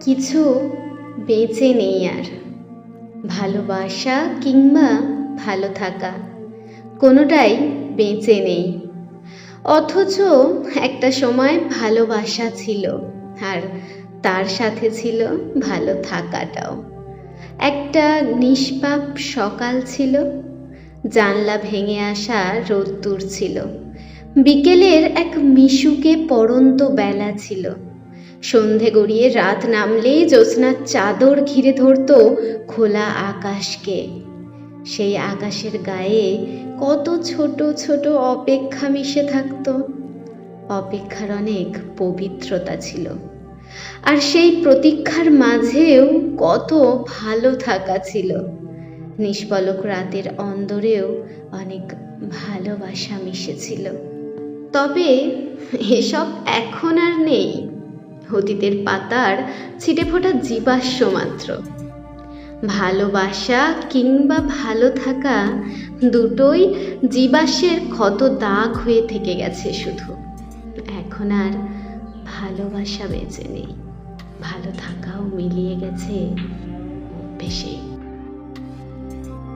কিছু বেঁচে নেই আর। ভালোবাসা কিংবা ভালো থাকা, কোনোটাই বেঁচে নেই। অথচ একটা সময় ভালোবাসা ছিল আর তার সাথে ছিল ভালো থাকাটাও। একটা নিষ্পাপ সকাল ছিল, জানলা ভেঙে আসা রোদ্দুর ছিল। বিকেলের এক মিশুকে পড়ন্ত বেলা ছিল। সন্ধে গড়িয়ে রাত নামলেই জ্যোৎস্নার চাদর ঘিরে ধরতো খোলা আকাশকে। সেই আকাশের গায়ে কত ছোট ছোট অপেক্ষা মিশে থাকতো। অপেক্ষার অনেক পবিত্রতা ছিল। আর সেই প্রতীক্ষার মাঝেও কত ভালো থাকা ছিল। নিষ্পলক রাতের অন্দরেও অনেক ভালোবাসা মিশেছিল। তবে এসব এখন আর নেই। অতীতের পাতার ছিটে ফোটা জীবাশ্ম মাত্র। ভালোবাসা কিংবা ভালো থাকা দুটোই জীবাশ্মের ক্ষত দাগ হয়ে থেকে গেছে শুধু। এখন আর ভালোবাসা বেঁচে নেই। ভালো থাকাও মিলিয়ে গেছে অভ্যেসেই